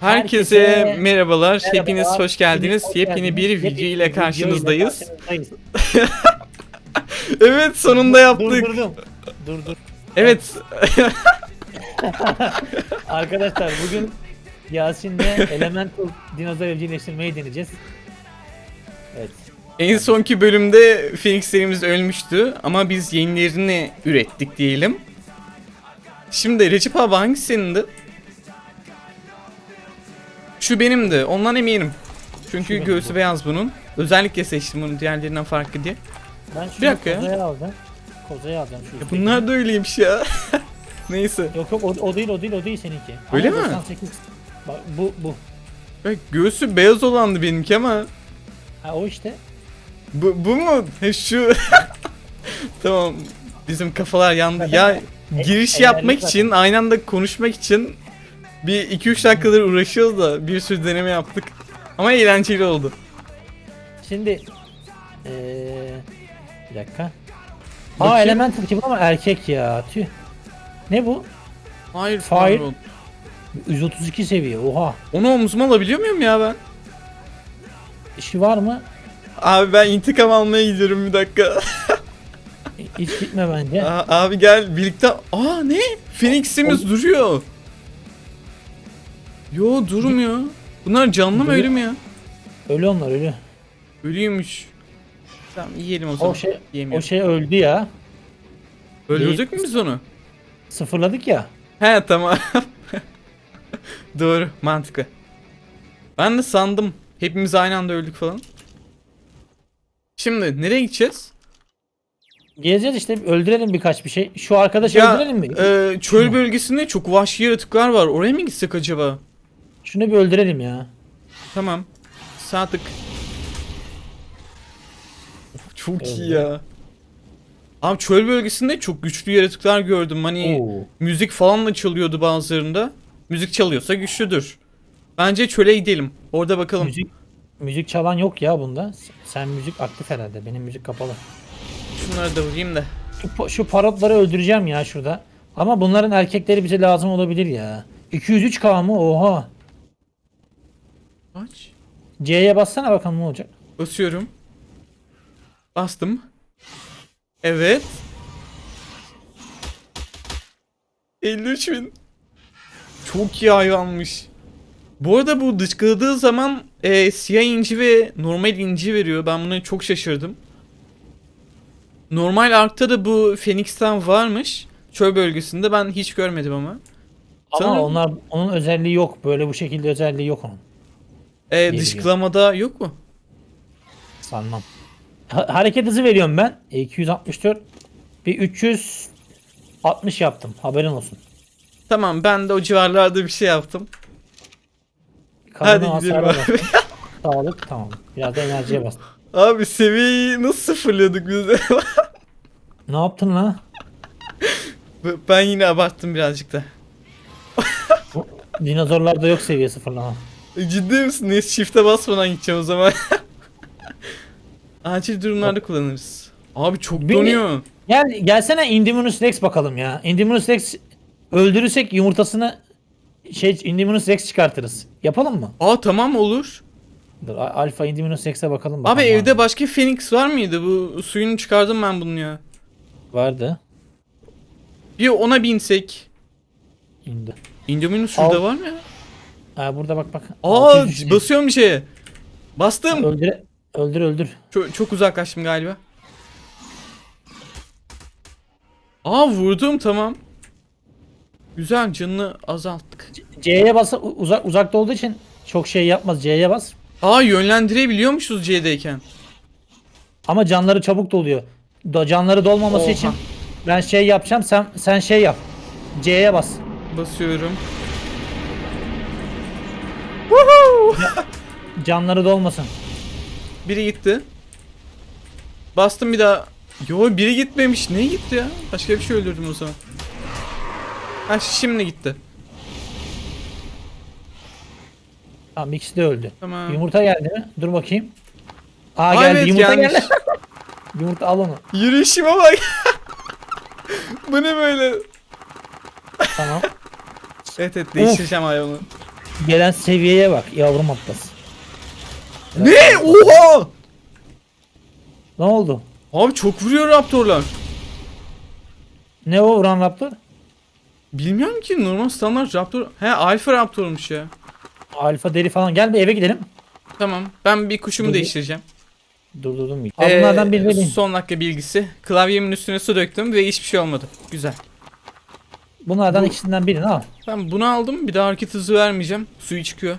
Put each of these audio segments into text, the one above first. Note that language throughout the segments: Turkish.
Herkese, Herkese merhabalar. merhabalar. Hepiniz hoş geldiniz. Hoş Yepyeni bir video ile karşınızdayız. karşınızdayız. Evet, sonunda yaptık. Durdurdum. Dur dur. Evet. Arkadaşlar bugün Yasin'le Elemental dinozor evcilleştirmeyi deneyeceğiz. Evet. En sonki bölümde Phoenix'lerimiz ölmüştü ama biz yenilerini ürettik diyelim. Şimdi Recep abi hangisi senindi? Şu benimdi. Ondan eminim. Çünkü benim göğsü bu. beyaz bunun. Özellikle seçtim bunu diğerlerinden farklı diye. Ben ya. kozaya aldım. Kozaya alacağım şu üstteki. Bunlar da öyleymiş ya. Neyse. Yok yok o, o değil o değil o değil seninki. Öyle Ama mi? 98. Bak bu bu. Bak göğsü beyaz olandı benimki ama. Ha o işte. Bu, bu mu? Şu. tamam. Bizim kafalar yandı. Ya giriş e- yapmak zaten. için aynı anda konuşmak için bir 2-3 dakikadır uğraşıyoruz da bir sürü deneme yaptık. Ama eğlenceli oldu. Şimdi eee bir dakika. Aa Bakayım. Elemental gibi ama erkek ya. Tüh. Ne bu? Hayır. Fire. pardon. 132 seviye. Oha. Onu omzuma alabiliyor muyum ya ben? İşi var mı? Abi ben intikam almaya gidiyorum bir dakika. Hiç gitme bence. Aa, abi gel birlikte. Aa ne? Phoenix'imiz duruyor. Yo durmuyor. Bunlar canlı mı ölü mü ya? Ölü onlar ölü. Ölüymüş. Tamam yiyelim o zaman. O şey o Yemiyorum. şey öldü ya. Öldürdük mü biz onu? Sıfırladık ya. He tamam. Doğru mantıklı. Ben de sandım. Hepimiz aynı anda öldük falan. Şimdi nereye gideceğiz? Gezeceğiz işte öldürelim birkaç bir şey. Şu arkadaşı öldürelim mi? e, çöl bölgesinde çok vahşi yaratıklar var. Oraya mı gitsek acaba? Şunu bir öldürelim ya. Tamam. Sağ tık. Çok iyi ya. Abi çöl bölgesinde çok güçlü yaratıklar gördüm. Hani Oo. müzik falan da çalıyordu bazılarında. Müzik çalıyorsa güçlüdür. Bence çöle gidelim. Orada bakalım. Müzik müzik çalan yok ya bunda. Sen müzik aktif herhalde. Benim müzik kapalı. Şunları da vurayım da. Şu, şu parotları öldüreceğim ya şurada. Ama bunların erkekleri bize lazım olabilir ya. 203k mı? Oha. Aç. C'ye bassana bakalım ne olacak. Basıyorum. Bastım. Evet. 53 bin. Çok iyi hayvanmış. Bu arada bu dışkıladığı zaman e, siyah inci ve normal inci veriyor. Ben buna çok şaşırdım. Normal Ark'ta da bu Phoenix'ten varmış. Çöl bölgesinde ben hiç görmedim ama. Ama Sanırım- onlar onun özelliği yok. Böyle bu şekilde özelliği yok onun. E, dışkılamada yok mu? Sanmam. Ha- hareket hızı veriyorum ben. 264 bir 360 yaptım. Haberin olsun. Tamam ben de o civarlarda bir şey yaptım. Kanına Hadi gidelim hasara abi. Sağlık tamam. Biraz da enerjiye bastım. Abi seviyeyi nasıl sıfırlıyorduk biz de? Ne yaptın lan? ben yine abarttım birazcık da. Dinozorlarda yok seviye sıfırlama. Ciddi misin? Neyse shift'e basmadan gideceğim o zaman. Acil durumlarda kullanırız. Abi çok Beni- donuyor. Gel gelsene Indominus Rex bakalım ya. Indominus Rex öldürürsek yumurtasını şey Indominus Rex çıkartırız. Yapalım mı? Aa tamam olur. Dur, A- Alpha Indominus Rex'e bakalım. Abi bakalım evde var mı? başka Phoenix var mıydı? Bu suyunu çıkardım ben bunun ya. vardı. Bir ona binsek. İndi. Indominus şurada Al. var mı ya? Aa burada bak bak. Aa 600 basıyorum bir şeye. Bastım. Öldür öldür öldür. Çok, çok uzaklaştım galiba. Aa vurdum tamam. Güzel canını azalttık. C'ye bas uzak uzakta olduğu için çok şey yapmaz. C'ye bas. Aa yönlendirebiliyormuşuz C'deyken. Ama canları çabuk doluyor. Da canları dolmaması Oha. için ben şey yapacağım. Sen sen şey yap. C'ye bas. Basıyorum. Canları dolmasın. Biri gitti. Bastım bir daha. Yo biri gitmemiş. Ne gitti ya? Başka bir şey öldürdüm o zaman. Ha şimdi gitti. Tamam ikisi de öldü. Tamam. Yumurta geldi mi? Dur bakayım. Aa Aa, geldi. evet, Yumurta gelmiş. geldi. Yumurta al onu. Yürüyüşüme bak. Bu ne böyle? Tamam. Evet evet değiştireceğim hayvanı. Gelen seviyeye bak yavrum atlas. Ne? Oha! Ne oldu? Abi çok vuruyor raptorlar. Ne o Vuran Raptor? Bilmiyorum ki normal standart raptor. He alfa raptormuş ya. Alfa deri falan. Gel bir eve gidelim. Tamam. Ben bir kuşumu Dur, değiştireceğim. Durdurdum. Al bunlardan Ee, birini. Son dakika bilgisi. Klavyemin üstüne su döktüm ve hiçbir şey olmadı. Güzel. Bunlardan bu- ikisinden birini al. Ben bunu aldım. Bir daha hareket hızı vermeyeceğim. Suyu çıkıyor.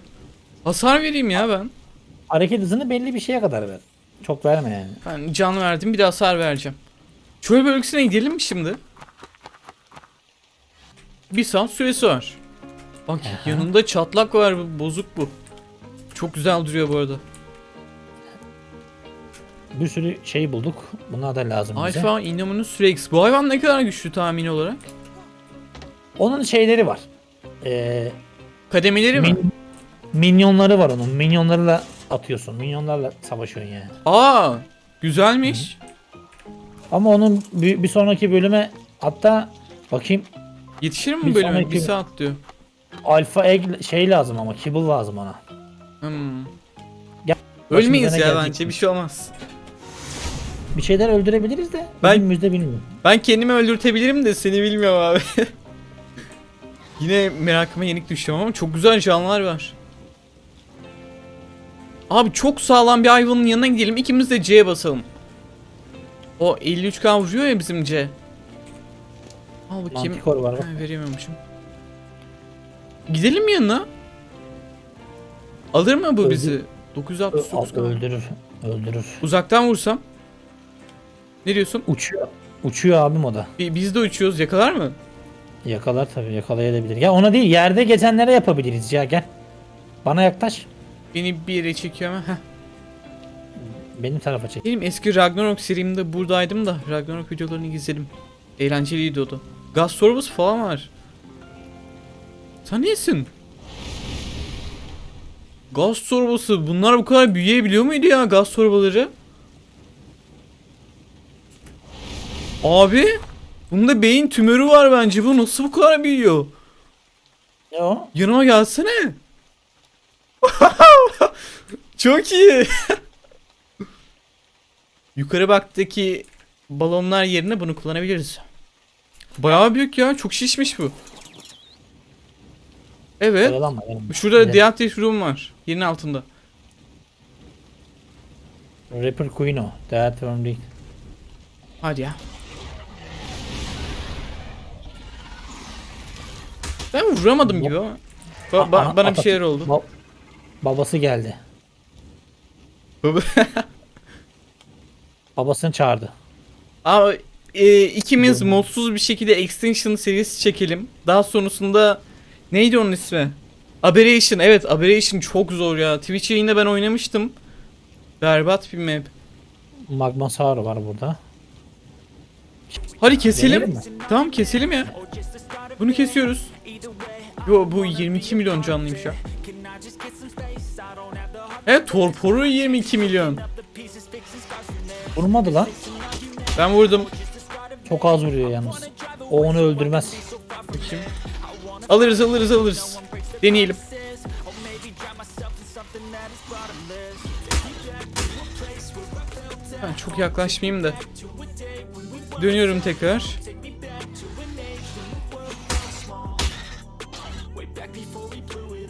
Hasar vereyim ya ben. Hareket hızını belli bir şeye kadar ver. Çok verme yani. Ben can verdim. Bir de hasar vereceğim. Çöl bölgesine gidelim mi şimdi? Bir saat süresi var. Bak Aha. yanında çatlak var. bu, Bozuk bu. Çok güzel duruyor bu arada. Bir sürü şey bulduk. Bunlar da lazım bize. Alfa Indominus Rex. Bu hayvan ne kadar güçlü tahmin olarak? Onun şeyleri var. Ee, Kademeleri mi? min- minyonları var onun. Minyonlarla atıyorsun. Minyonlarla savaşıyorsun yani. Aa, güzelmiş. Ama onun bir, bir sonraki bölüme hatta bakayım Yetişir mi Bir bölüme? sonraki- Bir saat diyor. alfa egg şey lazım ama kibble lazım ona. Hmm. Gel- Ölmeyiz Başımıza ya bence bir şey olmaz. Bir şeyler öldürebiliriz de Ben- ben... müzde bilmiyorum. Ben kendimi öldürtebilirim de seni bilmiyorum abi. Yine merakıma yenik düştüm ama çok güzel canlılar var. Abi çok sağlam bir hayvanın yanına gidelim. İkimiz de C'ye basalım. O 53k vuruyor ya bizim C. Al bakayım. Mantikor var bak. Ha, veremiyormuşum. Gidelim yanına. Alır mı bu Öldü- bizi? 969 Ö- k öldürür. Öldürür. Uzaktan vursam. Ne diyorsun? Uçuyor. Uçuyor abim o da. Bi- Biz de uçuyoruz. Yakalar mı? Yakalar tabii yakalayabilir. Ya ona değil yerde gezenlere yapabiliriz ya gel. Bana yaklaş. Beni bir yere çekiyor ama. Heh. Benim tarafa çek. Benim eski Ragnarok serimde buradaydım da Ragnarok videolarını izledim. Eğlenceliydi o da. Gaz torbası falan var. Sen nesin? Gaz torbası. Bunlar bu kadar büyüyebiliyor muydu ya gaz torbaları? Abi. Bunda beyin tümörü var bence. Bu nasıl bu kadar büyüyor? Ne o? Yanıma gelsene. Çok iyi. Yukarı baktaki balonlar yerine bunu kullanabiliriz. Bayağı büyük ya. Çok şişmiş bu. Evet. Şurada. Death Room var. Yerin altında. Rapper Queen o. Death değil. Hadi ya. Ben vuramadım gibi ama. Ba- ba- bana bir şeyler oldu. Ba- babası geldi. Babasını çağırdı. Abi e, ikimiz modsuz bir şekilde Extinction serisi çekelim. Daha sonrasında neydi onun ismi? Aberration. Evet Aberration çok zor ya. Twitch yayında ben oynamıştım. Berbat bir map. Magma Saur var burada. Hadi keselim. Deneyelim mi? Tamam keselim ya. Bunu kesiyoruz. Yo bu 22 milyon canlıymış ya. Evet Torporu 22 milyon. Vurmadı lan. Ben vurdum. Çok az vuruyor yalnız. O onu öldürmez. Bakayım. Alırız alırız alırız. Deneyelim. Ben çok yaklaşmayayım da. Dönüyorum tekrar.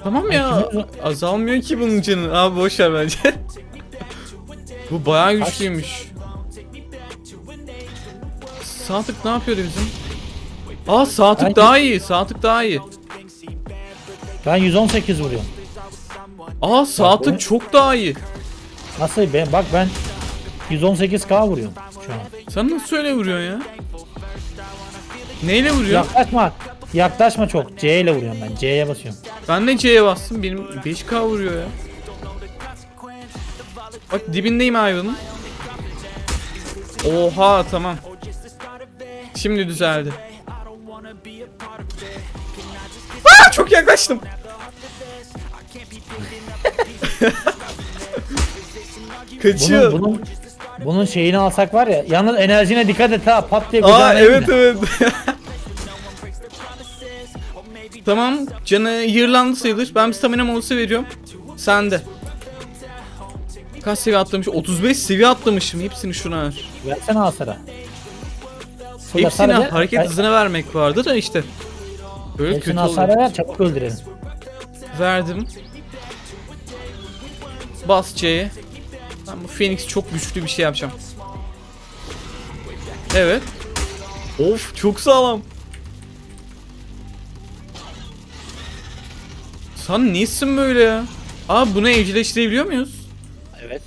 Tamam ya. Azalmıyor ki bunun canı. Abi boş ver bence. Bu bayağı güçlüymüş. Sağ tık ne yapıyordu bizim? Aa sağ tık Ay- daha iyi. Sağ tık daha iyi. Ben 118 vuruyorum. Aa tık çok daha iyi. Nasıl be? Bak ben 118k vuruyorum şu an. Sen nasıl öyle vuruyorsun ya? Neyle vuruyorsun? Yaklaşma. Yaklaşma çok. C ile vuruyorum ben. C'ye basıyorum. Ben de C'ye bastım. Benim 5K vuruyor ya. Bak dibindeyim hayvanın. Oha tamam. Şimdi düzeldi. Aa, çok yaklaştım. Kaçıyor. Bunun, bunun, bunun şeyini alsak var ya. Yalnız enerjine dikkat et ha. Pat diye Aa evet evet. Tamam canı yırlandı sayılır. Ben bir stamina molası veriyorum. Sen de. Kaç seviye atlamış? 35 seviye atlamışım. Hepsini şuna ver. Versene hasara. Full Hepsine ver. hareket hızına vermek vardı da işte. Böyle Hepsine kötü hasar oluyor. ver çabuk öldürelim. Verdim. Bas C'ye. Ben bu Phoenix çok güçlü bir şey yapacağım. Evet. Of çok sağlam. Sen nesin böyle ya? Abi bunu evcilleştirebiliyor muyuz? Evet.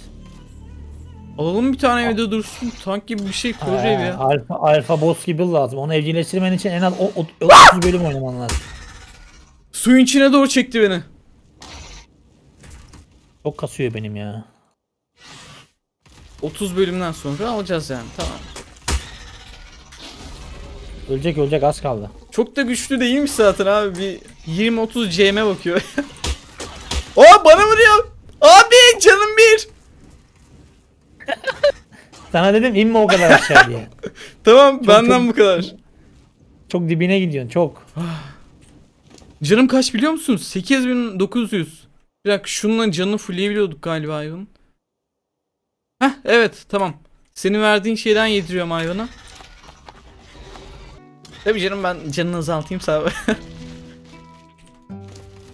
Alalım bir tane evde dursun. Tank gibi bir şey kurur ev ya. Alfa, alfa boss gibi lazım. Onu evcilleştirmen için en az o- o- 30 bölüm oynaman lazım. Suyun içine doğru çekti beni. Çok kasıyor benim ya. 30 bölümden sonra alacağız yani. Tamam. Ölecek ölecek az kaldı. Çok da güçlü değilmiş zaten abi. Bir 20-30 CM bakıyor. Aa bana vuruyor. Abi canım bir. Sana dedim inme o kadar aşağı diye. Tamam benden çok- bu kadar. Çok dibine gidiyorsun çok. Canım kaç biliyor musun? 8900. Bir dakika şununla canını fullleyebiliyorduk galiba hayvanın. Heh evet tamam. Senin verdiğin şeyden yediriyorum hayvana. Tabii canım ben canını azaltayım sana.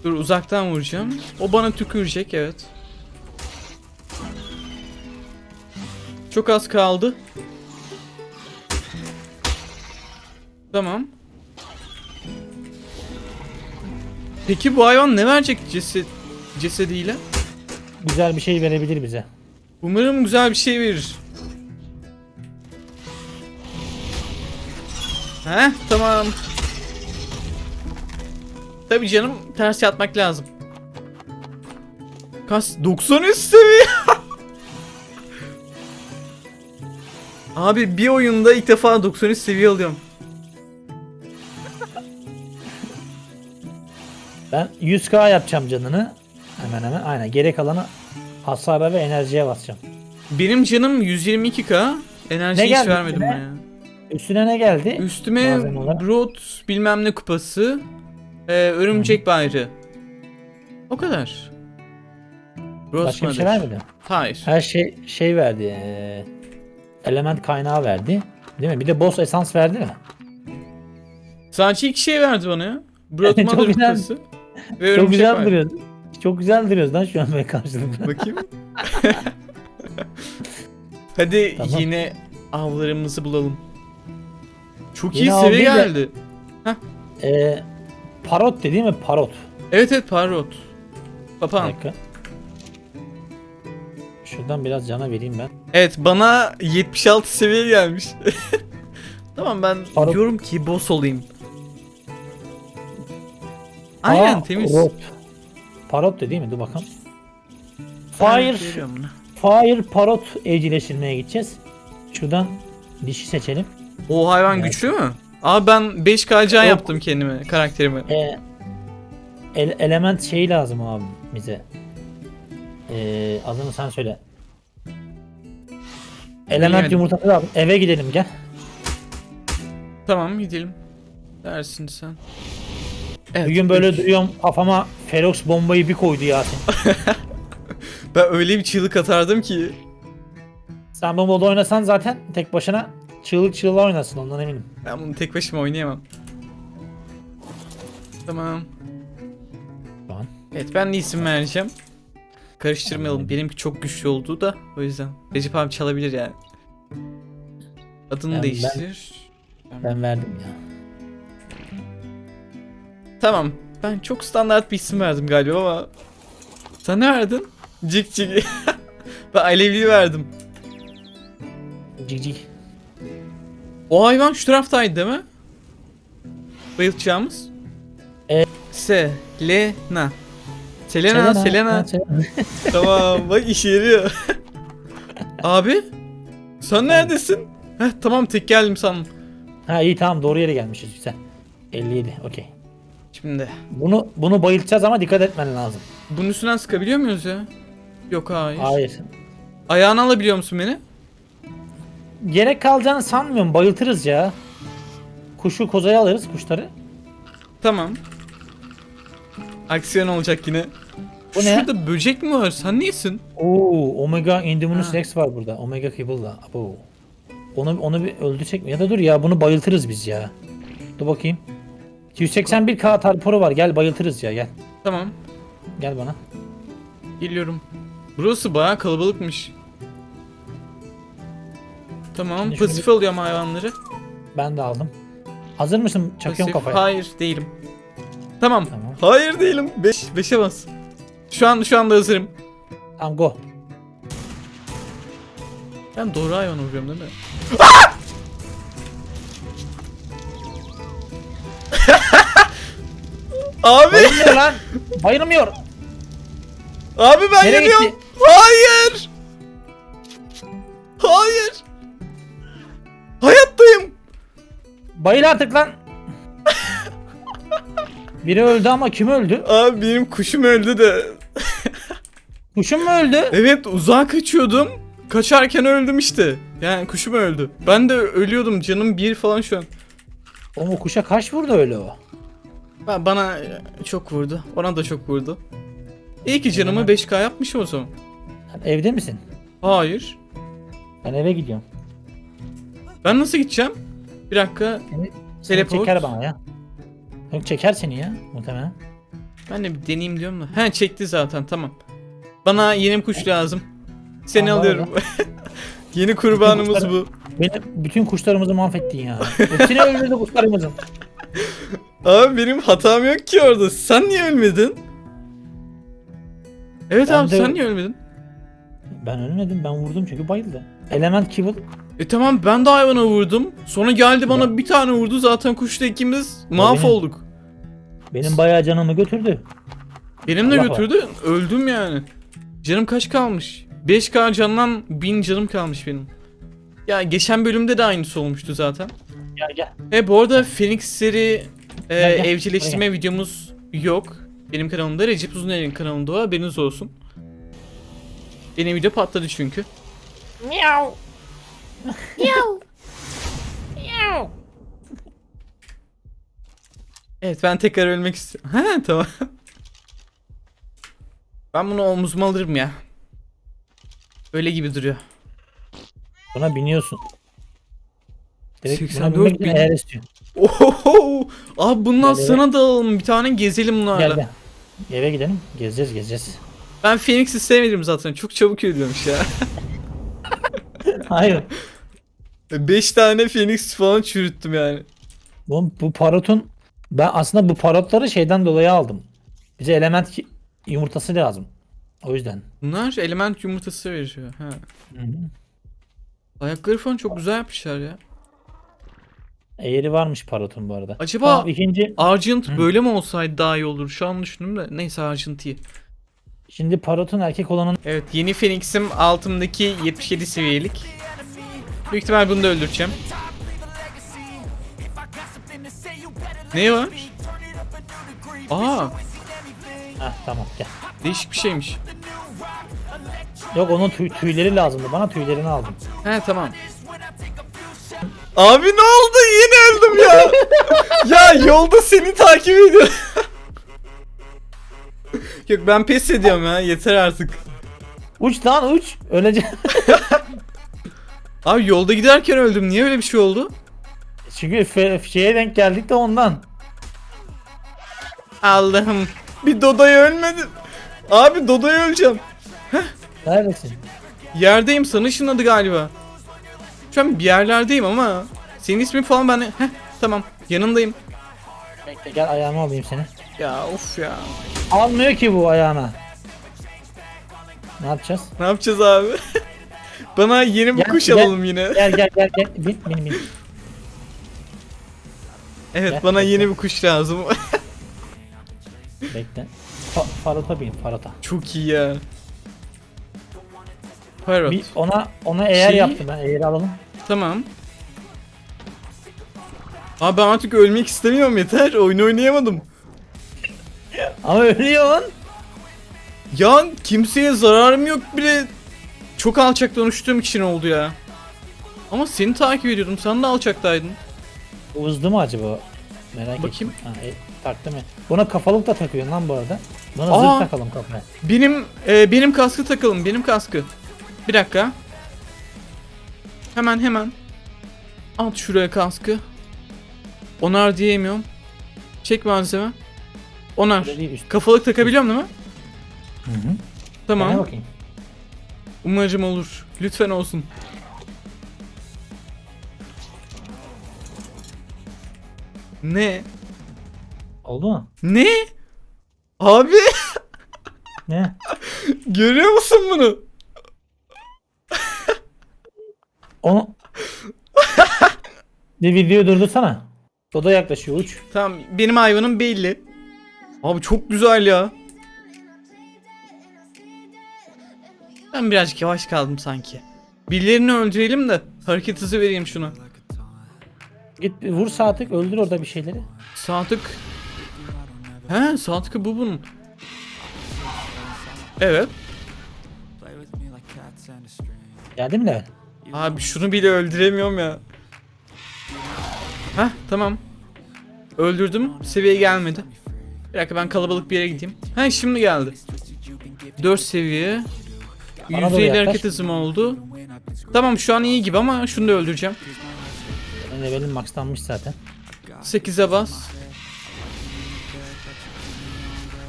Dur uzaktan vuracağım. O bana tükürecek evet. Çok az kaldı. Tamam. Peki bu hayvan ne verecek ceset cesediyle? Güzel bir şey verebilir bize. Umarım güzel bir şey verir. Heh tamam. Tabii canım ters yatmak lazım. Kas 93 seviye. Abi bir oyunda ilk defa 93 seviye alıyorum. Ben 100k yapacağım canını. Hemen hemen aynen. Gerek kalanı hasara ve enerjiye basacağım. Benim canım 122k. Enerji Ne hiç geldi vermedim ben ya. Üstüne ne geldi? Üstüme Malzeme olarak. Brot bilmem ne kupası. e, örümcek bayrağı. O kadar. Brot Başka bir şey vermedi. Hayır. Her şey şey verdi. eee, element kaynağı verdi. Değil mi? Bir de boss esans verdi mi? Sadece iki şey verdi bana ya. Brot Çok Mother güzel. kupası. Ve Çok örümcek güzel bayrağı. duruyoruz. Çok güzel duruyoruz lan şu an ben karşılıklı. Bakayım. Hadi Tamam. yine avlarımızı bulalım. Çok Yine iyi av seviye de- geldi. Eee parot değil mi? Parot. Evet evet parrot. Bir Papağan. dakika. Şuradan biraz cana vereyim ben. Evet bana 76 seviye gelmiş. tamam ben Parot- diyorum ki boss olayım. Aynen Aa, temiz. Rot. Parot değil mi? Dur bakalım. Evet, Fire, bunu. Fire Parot evcilleştirmeye gideceğiz. Şuradan dişi seçelim. O hayvan Evet. güçlü mü? Abi ben 5K can Yok. yaptım kendime, karakterime. Ee, el- element şeyi lazım abi bize. Ee, adını sen söyle. Element Bilemedim. yumurtası lazım. Eve gidelim gel. Tamam gidelim. Dersin sen. Evet, Bugün böyle duruyorum kafama Ferox bombayı bir koydu Yasin. Ben öyle bir çığlık atardım ki. Sen bu modu oynasan zaten tek başına çığlık çığlığa oynasın ondan eminim. Ben bunu tek başıma oynayamam. Tamam. An. Evet ben de isim vereceğim. Karıştırmayalım. Benimki çok güçlü olduğu da o yüzden. Recep abi çalabilir yani. Adını Ben- ben- değiştir. Ben verdim ya. Tamam. Ben çok standart bir isim verdim galiba ama sen ne verdin? Cik cik. ben alevli verdim. Cik cik. O hayvan şu taraftaydı değil mi? Bayılacağımız. E- Selena. Selena, Selena. Selena. tamam bak işe yarıyor. Abi sen neredesin? Heh tamam tek geldim sandım. Ha iyi tamam doğru yere gelmişiz güzel. 57 okey. Şimdi Bunu bunu bayıltacağız ama dikkat etmen lazım. bunun üstünden sıkabiliyor muyuz ya? Yok hayır. Hayır. Ayağını alabiliyor musun beni? Gerek kalacağını sanmıyorum bayıltırız ya. Kuşu kozaya alırız kuşları. Tamam. Aksiyon olacak yine. Bu ne? Şurada böcek mi var? Sen neysin? Oo, Omega Indominus. Rex var burada. Omega Kibble'da. Abo. Onu onu bir öldürsek mi? Ya da dur ya bunu bayıltırız biz ya. Dur bakayım. 281k tarporu var. Gel bayıltırız ya gel. Tamam. Gel bana. Geliyorum. Burası bayağı kalabalıkmış. Tamam. Şimdi şunu Pasif alıyorum hayvanları. Ben de aldım. Hazır mısın? Çakıyorum Pasif. kafaya. Hayır değilim. Tamam. Tamam. Hayır değilim. 5 5'e bas. Şu an şu anda hazırım. Tamam go. Ben doğru hayvan vuruyorum değil mi? abi, Bayılmıyor lan. Bayılmıyor. abi ben Nereye yanıyorum. gitti? Hayır. Hayır. Hayattayım. Bayıl artık lan. Biri öldü ama kim öldü? Abi benim kuşum öldü de. Kuşum mu öldü? Evet uzağa kaçıyordum. Kaçarken öldüm işte. Yani kuşum öldü. Ben de ölüyordum canım bir falan şu an. O kuşa kaç vurdu öyle o? Ba- Bana e, çok vurdu. Ona da çok vurdu. İyi ki canımı Hemen. 5k yapmışım o zaman. Sen evde misin? Hayır. Ben eve gidiyorum. Ben nasıl gideceğim? Bir dakika. Seni Teleport. çeker bana ya. Yok çeker seni ya muhtemelen. Ben de bir deneyeyim diyorum da. He çekti zaten tamam. Bana yeni bir kuş lazım. Seni Tamam, alıyorum. yeni kurbanımız bu. Benim bütün kuşlarımızı mahvettin ya. Hepsini öldürdü kuşlarımızın. Abi benim hatam yok ki orada. Sen niye ölmedin? Evet Ben abi de- sen niye ölmedin? Ben ölmedim ben vurdum çünkü bayıldı. Element Kibble E tamam ben de hayvana vurdum. Sonra geldi bana bir tane vurdu zaten kuşla ikimiz mahvolduk. benim bayağı canımı götürdü. Benim de Allah götürdü. Öldüm yani. Canım kaç kalmış? 5k candan 1000 canım kalmış benim. Ya geçen bölümde de aynısı olmuştu zaten. Gel gel. E bu arada Phoenix'leri e, Gel, gel. evcilleştirme videomuz yok. Benim kanalımda Recep Uzuner'in kanalında o haberiniz olsun. Benim video patladı çünkü. Miau. Miau. Miau. Evet ben tekrar ölmek istiyorum. Ha tamam. Ben bunu omuzuma alırım ya. Öyle gibi duruyor. Buna biniyorsun. Direkt buna 84 binmek için bin. eğer istiyorsun. Oho! Abi bundan Gel, sana da alalım. Bir tane gezelim bunlarla. Gel gel. Eve gidelim. Gezeceğiz gezeceğiz. Ben Phoenix'i sevmedim zaten. Çok çabuk ölüyormuş ya. Hayır. 5 tane Phoenix falan çürüttüm yani. Bu, bu parotun ben aslında bu parotları şeyden dolayı aldım. Bize element ki- yumurtası lazım. O yüzden. Bunlar element yumurtası veriyor. Ha. Ayakları falan çok güzel yapmışlar ya. Eğri varmış parotun bu arada. Acaba Tamam, ikinci Argent Hı. böyle mi olsaydı daha iyi olur? Şu an düşündüm de. Neyse Argent iyi. şimdi parotun erkek olanın Evet yeni Phoenix'im altımdaki 77 seviyelik. Büyük ihtimal bunu da öldüreceğim. Ne var? Aa Heh, tamam gel. değişik bir şeymiş. Yok onun tüy- tüyleri lazımdı. Bana tüylerini aldım. He tamam. Abi ne oldu? Yine öldüm ya. ya yolda seni takip ediyor. Yok ben pes ediyorum ya. Yeter artık. Uç lan uç. Öylece. Abi yolda giderken öldüm. Niye öyle bir şey oldu? Çünkü fe- şeye denk geldik de ondan. Allah'ım. Bir Dodo'ya ölmedim. Abi Dodo'ya öleceğim. Neredesin? Yerdeyim sana ışınladı galiba. Şu an bir yerlerdeyim ama. Senin ismin falan ben... Heh tamam yanındayım. Bekle gel ayağıma alayım seni. Ya of ya. Almıyor ki bu ayağına. Ne yapacağız? Ne yapacağız abi? Bana yeni bir Gel, kuş gel. alalım yine. Gel gel gel gel. Bin bin bin. Evet Gel, bana bekle. yeni bir kuş lazım. Bekle. Fa farota bin farota. Çok iyi ya. Parrot. Bir ona ona eğer Şeyi- yaptım ben eğer alalım. Tamam. Abi ben artık ölmek istemiyorum yeter. Oyun oynayamadım. Ama ölüyorsun. Ya kimseye zararım yok bile. Çok alçak konuştuğum için oldu ya. Ama seni takip ediyordum. Sen de alçaktaydın. Hızlı mı acaba? Merak Bakayım. ettim. Ha, e- Taktım ya. Buna kafalık da takıyorsun lan bu arada. Buna Aa! zırh takalım kafaya. Benim e, benim kaskı takalım. Benim kaskı. Bir dakika. Hemen hemen. At şuraya kaskı. Onar diyemiyorum. Çek malzeme. Onar. Böyle değil üst. Kafalık takabiliyorum değil mi? Hı hı. Dene Tamam. bakayım. Umarım olur. Lütfen olsun. Ne? Oldu mu? Ne? Abi Ne? görüyor musun bunu? Onu... Bir videoyu durdursana. O da yaklaşıyor uç. Tamam benim hayvanım belli. Abi çok güzel ya. Ben birazcık yavaş kaldım sanki. Birilerini öldürelim de hareket hızı vereyim şuna. Git vur sağ tık öldür orada bir şeyleri. Saatlik. He saatlik bu bunun. Evet. Geldi mi de? Abi şunu bile öldüremiyorum ya. Heh tamam. Öldürdüm. Seviye gelmedi. Bir dakika ben kalabalık bir yere gideyim. Ha şimdi geldi. 4 seviye. Bana doğru %50 yaklaş. hareket hızım oldu. Tamam şu an iyi gibi ama şunu da öldüreceğim. Benim levelim maxlanmış zaten. 8'e bas.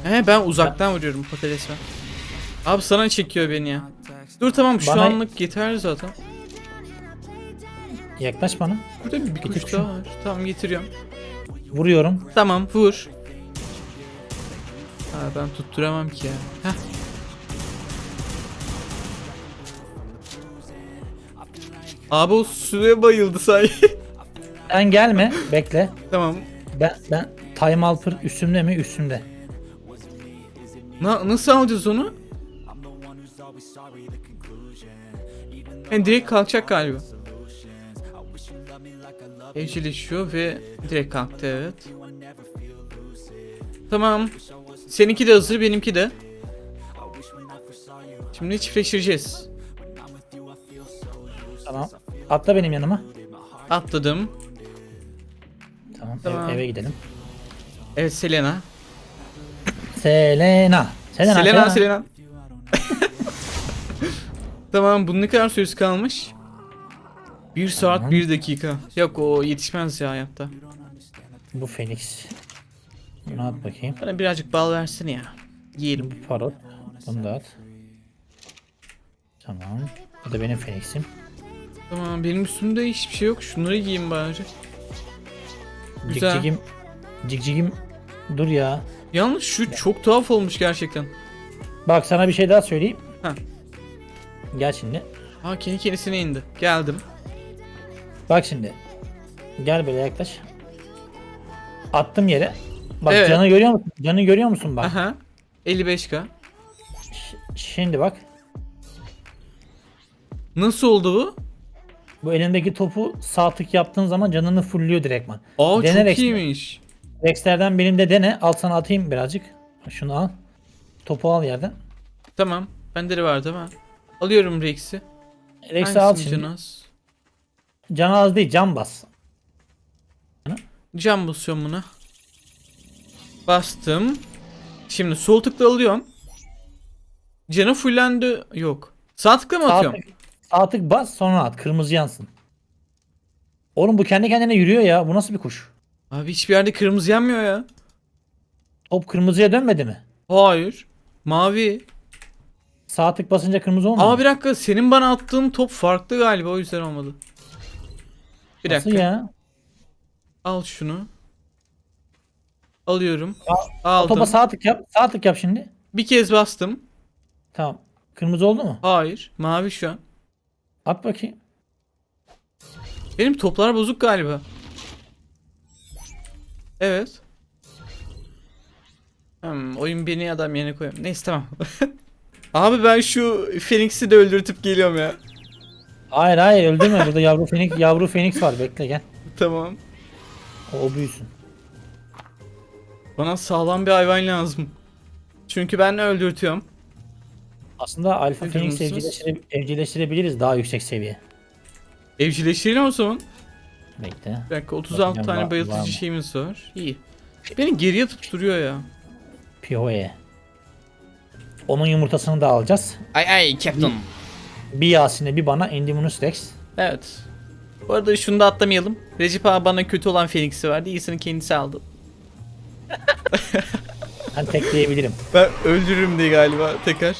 He ben uzaktan vuruyorum patatesme. Abi sana çekiyor beni ya. Dur tamam şu Bana- anlık yeter zaten. Yaklaş bana. Burada bir, bir kuş Getir daha var. Tamam getiriyorum. Vuruyorum. Tamam vur. Ha ben tutturamam ki ya. Heh. Abi o suya bayıldı sanki. Sen gelme. Bekle. tamam. Ben ben Time Alper üstümde mi? Üstümde. Na nasıl alacağız onu? Yani direkt kalkacak galiba. Evcilleşiyor ve direkt kalktı evet. Tamam. Seninki de hazır benimki de. Şimdi çiftleştireceğiz. Tamam. Atla benim yanıma. Atladım. Tamam. ev- Tamam. eve gidelim. Evet Selena. Selena. Selena. Selena Selena. tamam bunun ne kadar süresi kalmış? 1 saat Tamam. 1 dakika. Yok o yetişmez ya hayatta. Bu Phoenix. Bunu at bakayım. Bana birazcık bal versene ya. Yiyelim. Bu Parrot. Bunu da at. Tamam. Bu da benim Phoenix'im. Tamam benim üstümde hiçbir şey yok. Şunları giyeyim bari. Güzel. Cikcigim. Cikcigim. Dur ya. Yalnız şu çok tuhaf olmuş gerçekten. Bak sana bir şey daha söyleyeyim. Heh. Gel şimdi. Ha kendi kendisine indi. Geldim. Bak şimdi. Gel böyle yaklaş. Attım yere. Bak Evet. canı görüyor musun? Canı görüyor musun bak? Aha. 55k. Ş- Şimdi bak. Nasıl oldu bu? Bu elindeki topu sağ tık yaptığın zaman canını fullüyor direktman. Aa Denerek çok iyiymiş. Rex'lerden benim de dene. Al sana atayım birazcık. Şunu al. Topu al yerden. Tamam. Bende de vardı ama. Alıyorum Rex'i. Rex'i al şimdi. canı az? Can az değil can bas. Cam basıyorum buna. Bastım. Şimdi sol tıkla alıyorum. Canı fullendi. Yok. Sağ tıkla mı Sağ atıyorum? tık, sağ tık bas sonra at. Kırmızı yansın. Oğlum bu kendi kendine yürüyor ya. Bu nasıl bir kuş? Abi hiçbir yerde kırmızı yanmıyor ya. Top kırmızıya dönmedi mi? Hayır. Mavi. Sağ tık basınca kırmızı olmuyor. Aa mu? bir dakika senin bana attığın top farklı galiba o yüzden olmadı. Bir Nasıl dakika. ya? Al şunu. Alıyorum. O Aldım. topa sağ tık yap. Sağ tık yap şimdi. Bir kez bastım. Tamam. Kırmızı oldu mu? Hayır. Mavi şu an. At bakayım. Benim toplar bozuk galiba. Evet. Hmm, oyun beni adam yerine koyuyor. Neyse tamam. Abi ben şu Phoenix'i de öldürtüp geliyorum ya. Hayır hayır öldürme. Burada yavru Phoenix, yavru Phoenix var. Bekle gel. Tamam. O, o büyüsün. Bana sağlam bir hayvan lazım. Çünkü ben öldürtüyorum. Aslında Alpha Öldürür Phoenix evcilleştire, evcilleştirebiliriz daha yüksek seviye. Evcilleştirelim o zaman. Bekle. Bir dakika 36 Bakacağım, tane bayıltıcı var mı? şeyimiz var. İyi. Beni geriye tutturuyor ya. POE. Onun yumurtasını da alacağız. Ay ay Captain. Bir Yasin'e bir bana Endimunus Rex. Evet. Bu arada şunu da atlamayalım. Recep abi bana kötü olan Phoenix'i verdi. İyisini kendisi aldı. Ben tekleyebilirim. Ben öldürürüm diye galiba tekrar.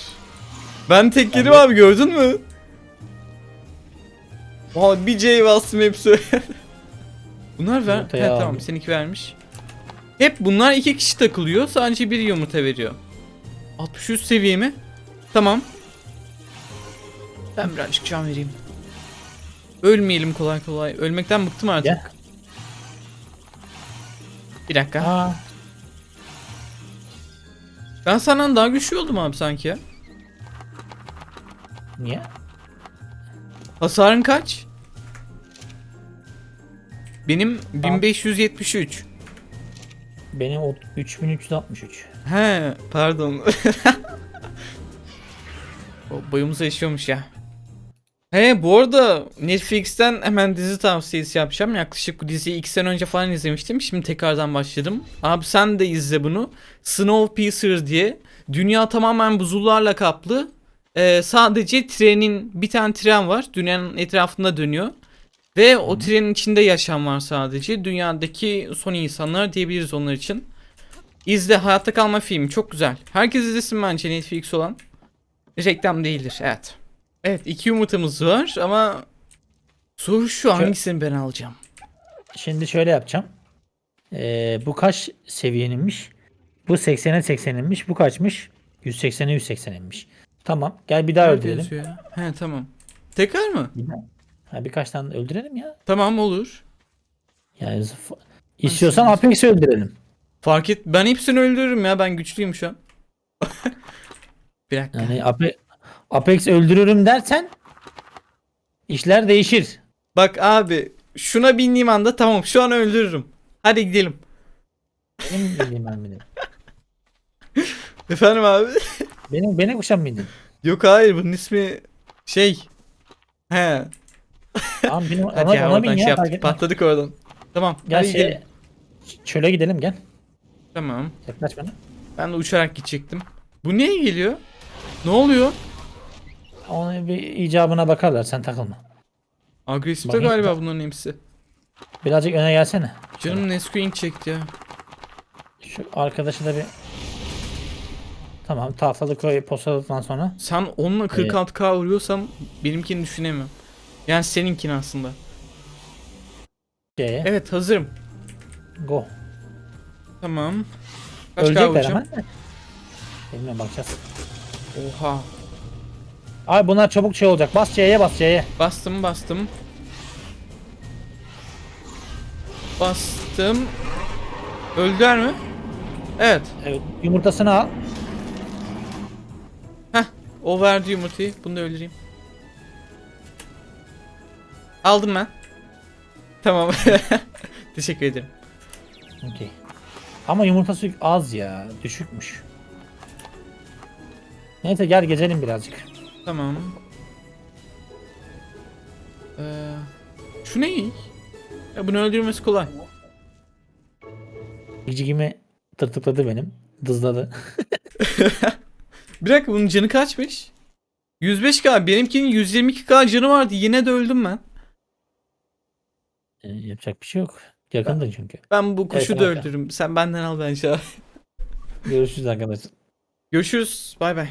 Ben tekledim abi gördün mü? Valla bir C'ye bastım hepsi. bunlar ver. Yumurtayı He, aldım. tamam seninki vermiş. Hep bunlar iki kişi takılıyor. Sadece bir yumurta veriyor. 63 seviye mi? Tamam. Ben birazcık can vereyim. Ölmeyelim kolay kolay. Ölmekten bıktım artık. Gel. Bir dakika. Aa, Ben senden daha güçlü oldum abi sanki ya. Niye? Hasarın kaç? Benim 1573. Benim o 3363. He, pardon. o boyumuza yaşıyormuş ya. He bu arada Netflix'ten hemen dizi tavsiyesi yapacağım. Yaklaşık bu diziyi 2 sene önce falan izlemiştim. Şimdi tekrardan başladım. Abi sen de izle bunu. Snowpiercer diye. Dünya tamamen buzullarla kaplı. Ee, sadece trenin bir tane tren var. Dünyanın etrafında dönüyor. Ve o trenin içinde yaşam var sadece. Dünyadaki son insanlar diyebiliriz onlar için. İzle hayatta kalma filmi çok güzel. Herkes izlesin bence Netflix olan. Reklam değildir evet. Evet iki yumurtamız var ama soru şu hangisini ben alacağım? Şimdi şöyle yapacağım. Ee, bu kaç seviyeninmiş? Bu 80'e 80'inmiş. Bu kaçmış? 180'e 180'inmiş. Tamam. Gel bir daha Nerede öldürelim. yazıyor ya? He tamam. Tekrar mı? Ha, birkaç tane öldürelim ya. Tamam olur. Yani istiyorsan Apex'i öldürelim. Fark et ben hepsini öldürürüm ya ben güçlüyüm şu an. Bir dakika. Yani Ape- Apex öldürürüm dersen işler değişir. Bak abi şuna bindiğim anda tamam şu an öldürürüm. Hadi gidelim. Benim bildiğim ben. Efendim abi? Benim beni kuşan bildin. Yok hayır bunun ismi şey. He. Tamam benim Hadi ona, ya ona bin oradan ya şey fark yaptık. etmez. Patladık oradan. Tamam. Gel hadi şey, gidelim. çöle gidelim gel. Tamam. Yaklaş bana. Ben de uçarak gidecektim. Bu niye geliyor? Ne oluyor? Onun bir icabına bakarlar sen takılma. Agresifte Bakayım. galiba bunların hepsi. Birazcık öne gelsene. Canım Nesquik çekti ya. Şu arkadaşı da bir Tamam tahtalı koy postaladıktan sonra Sen onunla 46k vuruyorsam benimkini düşünemiyorum. Yani seninkini aslında. C'ye Evet hazırım. go. Tamam. Kaç Ölecekler vuracağım? hemen de. Bilmiyorum bakacağız. Oha. Ay bunlar çabuk şey olacak. Bas C'ye bas C'ye. Bastım bastım. Bastım. Öldüler mi? Evet. Evet, yumurtasını al. O verdi yumurtayı. Bunu da öldüreyim. Aldım ben. Tamam. Teşekkür ederim. Okey. Ama yumurtası az ya. Düşükmüş. Neyse gel gezelim birazcık. Tamam. Ee, şu ne? Ya bunu öldürmesi kolay. Cicigimi tırtıkladı benim. Dızladı. Bir dakika bunun canı kaçmış? 105k. Benimkinin 122k canı vardı. Yine de öldüm ben. Ee, yapacak bir şey yok. Yakındın çünkü. Ben bu kuşu Evet, da öldürürüm. Sen benden al bence. Görüşürüz arkadaşlar. Görüşürüz. Bay bay.